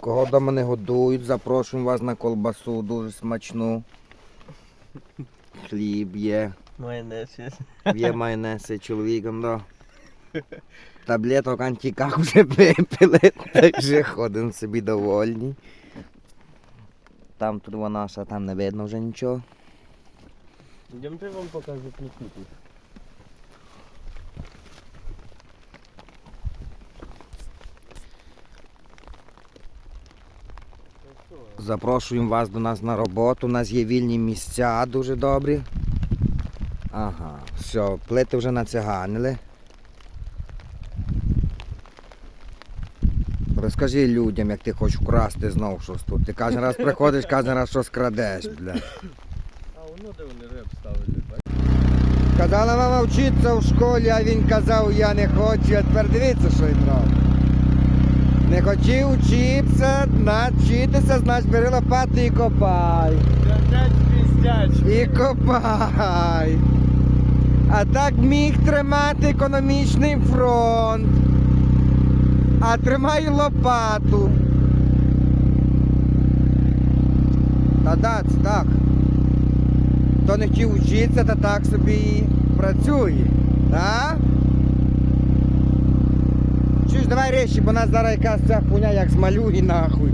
Кого вдома не годують, запрошуємо вас на колбасу дуже смачну. Хліб є, Майонез є. є майонез чоловіком, да. Таблеток антиках вже випили, так вже ходимо собі довольні. Там турба наша, там не видно вже нічого. Йдемте я вам покажу Нікіту. Запрошуємо вас до нас на роботу. У нас є вільні місця дуже добрі. Ага, все, плити вже націганили. Розкажи людям, як ти хочеш вкрасти знов щось тут. Ти кожен раз приходиш, кожен раз щось крадеш, бля. А воно де вони реп ставили, бачиш? Казала мама вчитися в школі, а він казав, я не хочу, а тепер дивіться, що він робить. Хотів вчитися, навчитися, значить бери лопату і копай. І копай. А так міг тримати економічний фронт. А тримай лопату. Та да, це так. Хто не хотів вчитися, та так собі і працює. Так? Чуєш, давай речі, бо нас зараз якась ця хуйня як змалює нахуй.